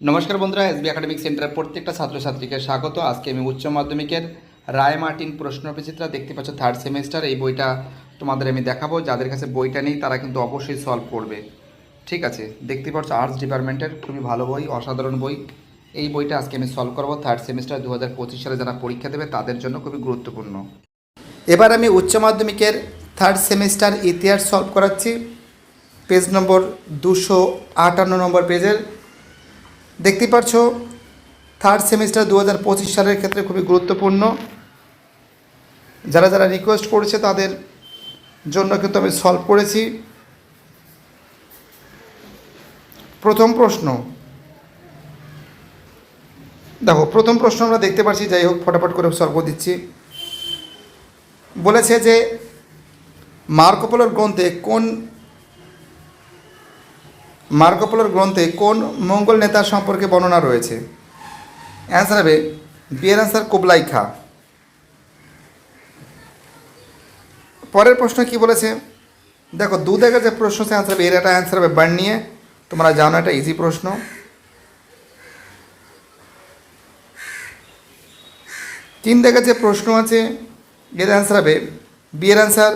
নমস্কার বন্ধুরা SB academic সেন্টারের প্রত্যেকটা ছাত্রছাত্রীকে স্বাগত। আজকে আমি উচ্চ মাধ্যমিকের রায় মার্টিন প্রশ্ন বিচিত্রা দেখতে পাচ্ছ থার্ড সেমিস্টার এই বইটা তোমাদের আমি দেখাবো। যাদের কাছে বইটা নেই, তারা কিন্তু অবশ্যই সলভ করবে। ঠিক আছে, দেখতে পাচ্ছ আর্টস ডিপার্টমেন্টের খুবই ভালো বই, অসাধারণ বই। এই বইটা আজকে আমি সলভ করব থার্ড সেমিস্টার দু হাজার পঁচিশ সালে যারা পরীক্ষা দেবে, তাদের জন্য খুবই গুরুত্বপূর্ণ। এবার আমি উচ্চ মাধ্যমিকের থার্ড সেমিস্টার ইতিহাস সলভ করাচ্ছি। পেজ নম্বর দুশো আটান্ন নম্বর পেজের দেখতেই পাচ্ছ থার্ড সেমিস্টার দু হাজার পঁচিশ সালের ক্ষেত্রে খুবই গুরুত্বপূর্ণ। যারা যারা রিকোয়েস্ট করেছে তাদের জন্য কিন্তু আমি সলভ করেছি। প্রথম প্রশ্ন, দেখো, প্রথম প্রশ্ন আমরা দেখতে পাচ্ছি যাই হোক, ফটাফট করে সলভ দিচ্ছি। বলেছে যে, মার্কোপোলোর গ্রন্থে কোন মার্কোপোলোর গ্রন্থে কোন মঙ্গল নেতার সম্পর্কে বর্ণনা রয়েছে? অ্যান্সার হবে বিয়ের অ্যান্সার কুবলাই খা পরের প্রশ্ন কি বলেছে? দেখো, দু দেখে যে প্রশ্ন সে অ্যান্সার হবে, এর একটা অ্যান্সার হবে বার্ন নিয়ে। তোমরা জানো, এটা ইজি প্রশ্ন। তিন দেখা যে প্রশ্ন আছে, এর অ্যান্সার হবে বিয়ের অ্যান্সার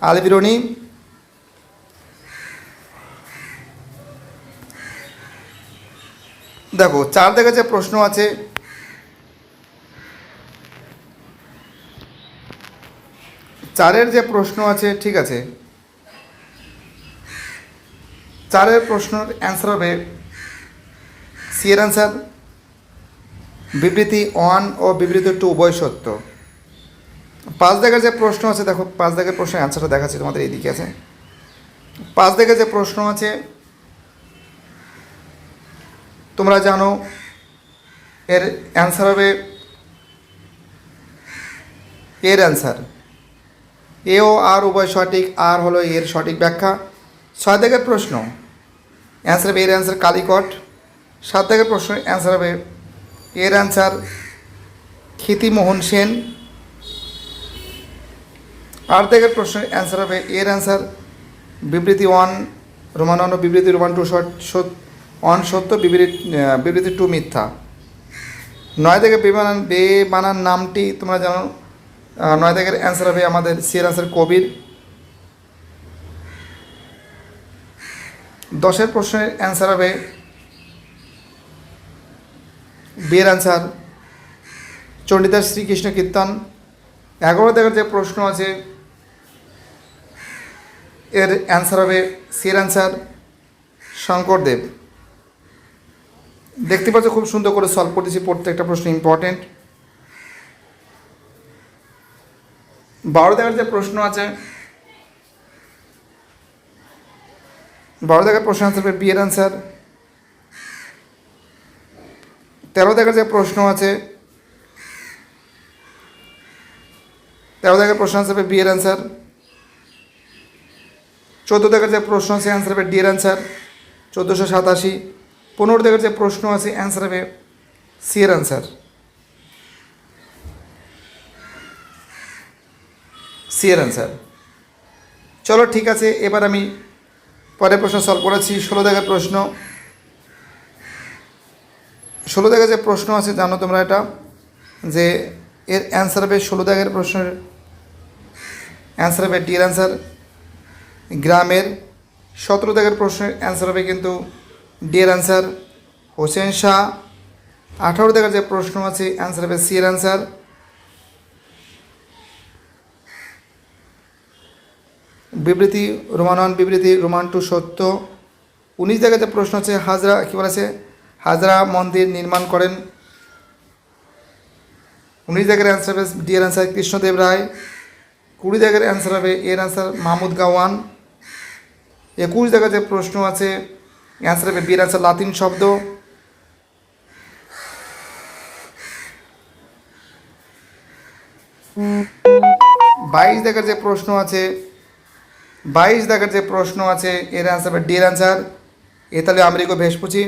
আলবিরনি। দেখো, চার দেখে যে প্রশ্ন আছে, চারের যে প্রশ্ন আছে, ঠিক আছে, চারের প্রশ্নের অ্যান্সার হবে সি এর অ্যান্সার বিবৃতি ওয়ান ও বিবৃতি টু উভয় সত্য। পাঁচ দাগের যে প্রশ্ন আছে, দেখো, পাঁচ দাগের প্রশ্নের অ্যান্সারটা দেখাচ্ছি তোমাদের এইদিকে আছে। পাঁচ দাগের যে প্রশ্ন আছে তোমরা জানো, এর অ্যান্সার হবে এর অ্যান্সার এ ও আর উভয় সঠিক, আর হলো এর সঠিক ব্যাখ্যা। ছয় দাগের প্রশ্ন। অ্যান্সার হবে এর অ্যান্সার কালিকট। সাত দাগের প্রশ্ন অ্যান্সার হবে এর অ্যান্সার ক্ষিতিমোহন সেন। আট দাগের প্রশ্নের অ্যান্সার হবে এর অ্যান্সার বিবৃতি ওয়ান রোমান বিবৃতি রোমান টু সৎ অন সত্য, বিবৃতি বিবৃতি টু মিথ্যা। নয় থেকে বেমানান বে বানান নামটি তোমরা জানো। নয় থেকে অ্যান্সার হবে আমাদের সিয়ের অ্যান্সার কবির। দশের প্রশ্নের অ্যান্সার হবে বিয়ের অ্যান্সার চণ্ডীদাস শ্রীকৃষ্ণ কীর্তন। এগারো দেখার যে প্রশ্ন আছে, এর অ্যান্সার হবে সিয়ের অ্যান্সার শঙ্করদেব। দেখতে পাচ্ছ, খুব সুন্দর করে সলভ করতেছি প্রত্যেকটা প্রশ্ন ইম্পর্টেন্ট বারো দেখার যে প্রশ্ন আছে বারো দেখার প্রশ্ন হবে বিয়ের অ্যান্সার তেরো দেখার যে প্রশ্ন আছে তেরো দেখার প্রশ্ন আনসার হবে বিয়ের অ্যান্সার চোদ্দ দেখার যে প্রশ্ন আছে অ্যান্সার হবে ডিয়ের অ্যান্সার চোদ্দোশো সাতাশি। পনেরো দেখার যে প্রশ্ন আছে অ্যান্সার হবে সি এর অ্যান্সার সি এর অ্যান্সার চলো, ঠিক আছে, এবার আমি পরের প্রশ্ন সলভ করেছি, ষোলো দেখার প্রশ্ন। ষোলো দেখার যে প্রশ্ন আছে, জানো তোমরা এটা, যে এর অ্যান্সার হবে ষোলো দেখার প্রশ্নের অ্যান্সার হবে ডির অ্যান্সার গ্রামের সতেরো দেখার প্রশ্নের অ্যান্সার হবে কিন্তু ডিয়ের অ্যান্সার হোসেন শাহ আঠারো দেখার যে প্রশ্ন আছে অ্যান্সার হবে সি এর অ্যান্সার বিবৃতি রোমান ওয়ান বিবৃতি রোমান টু সত্য। উনিশ যে প্রশ্ন আছে, হাজরা, কী বলেছে? হাজরা মন্দির নির্মাণ করেন। উনিশ জায়গার অ্যান্সার হবে ডিয়ের অ্যান্সার কৃষ্ণদেব রায়। কুড়ি জায়গার অ্যান্সার হবে এর অ্যান্সার মাহমুদ গাওয়ান। একুশ জায়গায় যে প্রশ্ন আছে হবে বিয়ের অ্যান্সার লাতিন শব্দ। বাইশ দেখার যে প্রশ্ন আছে, বাইশ দেখার যে প্রশ্ন আছে, এর অ্যান্সার হবে ডির অ্যান্সার এতালি আমেরিকো ভেসপুচি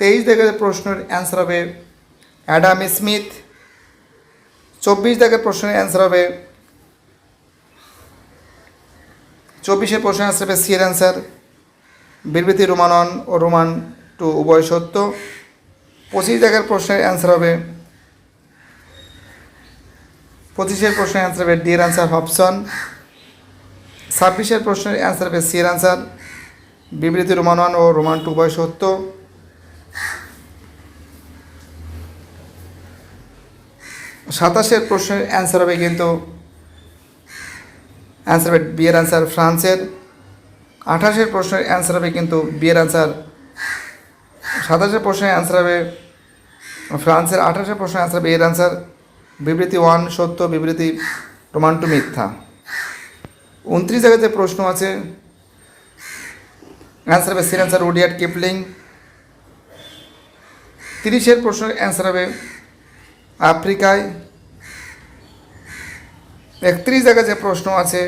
তেইশ দেখার যে প্রশ্নের অ্যান্সার হবে অ্যাডাম স্মিথ। চব্বিশ দেখার প্রশ্নের অ্যান্সার হবে, চব্বিশের প্রশ্নের অ্যান্সার হবে সি এর অ্যান্সার বিবৃতি রোমানন ও রোমান টু উভয় সত্য। পঁচিশ জায়গার প্রশ্নের অ্যান্সার হবে। পঁচিশের প্রশ্নের অ্যান্সার হবে ডি এর অ্যান্সার অপশন ছাব্বিশের প্রশ্নের অ্যান্সার হবে সি এর অ্যান্সার বিবৃতি রোমান ওয়ান ও রোমান টু উভয় সত্য। সাতাশের প্রশ্নের অ্যান্সার হবে কিন্তু। অ্যান্সার হবে বিয়ের অ্যান্সার ফ্রান্সের। আঠাশের প্রশ্নের অ্যান্সার হবে কিন্তু বিয়ের অ্যান্সার সাতাশের প্রশ্নের অ্যান্সার হবে, ফ্রান্সের আঠাশের প্রশ্নের অ্যান্সার হবে, এর অ্যান্সার বিবৃতি ওয়ান সত্য, বিবৃতি রোমান টু মিথ্যা। উনত্রিশ জায়গাতে প্রশ্ন আছে অ্যান্সার হবে সির অ্যান্সার উডিয়াট কিপলিং। তিরিশের প্রশ্নের অ্যান্সার হবে আফ্রিকায়। একত্রিশ জায়গায় যে প্রশ্ন আছে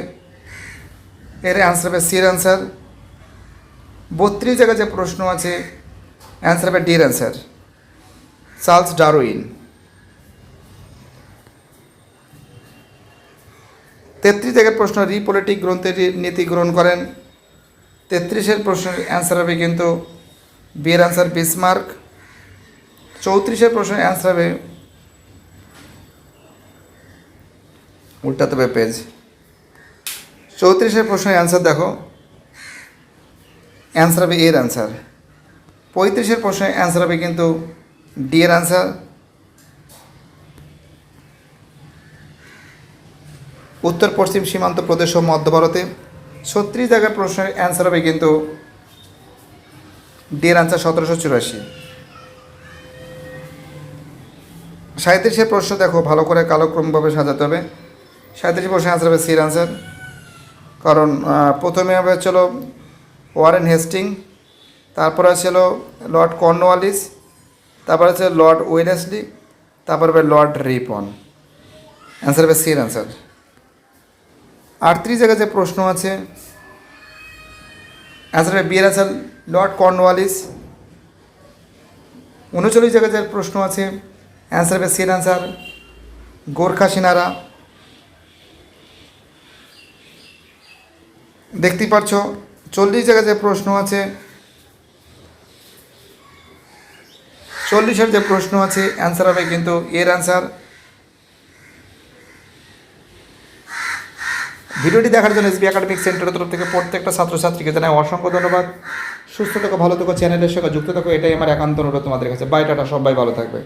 এর অ্যান্সার হবে সির অ্যান্সার বত্রিশ জায়গায় যে প্রশ্ন আছে অ্যান্সার হবে ডির অ্যান্সার চার্লস ডারউইন। তেত্রিশ জায়গার প্রশ্ন, রিপোলিটিক গ্রন্থের নীতি গ্রহণ করেন। তেত্রিশের প্রশ্নের অ্যান্সার হবে কিন্তু বিয়ের অ্যান্সার বিসমার্ক চৌত্রিশের প্রশ্নের অ্যান্সার হবে, উল্টাতে হবে পেজ চৌত্রিশের প্রশ্নের অ্যান্সার দেখো। অ্যান্সার হবে এর অ্যান্সার পঁয়ত্রিশের প্রশ্নের অ্যান্সার হবে কিন্তু ডি এর অ্যান্সার উত্তর, পশ্চিম সীমান্ত প্রদেশ ও মধ্য ভারতে। ছত্রিশ জায়গার প্রশ্নের অ্যান্সার হবে কিন্তু ডি এর অ্যান্সার সতেরোশো চুরাশি। সাঁত্রিশের প্রশ্ন দেখো, ভালো করে কালক্রমভাবে সাজাতে হবে। সাঁত্রিশ প্রশ্নের অ্যান্সার হবে সির অ্যান্সার কারণ প্রথমে হবে ছিল ওয়ারেন হেস্টিং, তারপরে ছিল লর্ড কর্নওয়ালিস, তারপরে আছে লর্ড তারপর হবে লর্ড রিপন। অ্যান্সার হবে সির অ্যান্সার আটত্রিশ জায়গায় যে প্রশ্ন আছে অ্যান্সার হবে বিয়ের অ্যান্সার লর্ড কর্নওয়ালিস। উনচল্লিশ জায়গায় যে প্রশ্ন আছে অ্যান্সার হবে সির অ্যান্সার গোর্খা সিনারা। দেখতেই পাচ্ছ চল্লিশ জায়গায় যে প্রশ্ন আছে, চল্লিশের যে প্রশ্ন আছে অ্যান্সার হবে কিন্তু এর অ্যান্সার ভিডিওটি দেখার জন্য এসবি একাডেমিক সেন্টারের তরফ থেকে প্রত্যেকটা ছাত্রছাত্রীকে জানাই অসংখ্য ধন্যবাদ। সুস্থ থাকো, ভালো থাকো চ্যানেলের সঙ্গে যুক্ত থাকো, এটাই আমার একান্ত অনুরোধ তোমাদের কাছে। বাই টাটা সবাই ভালো থাকবে।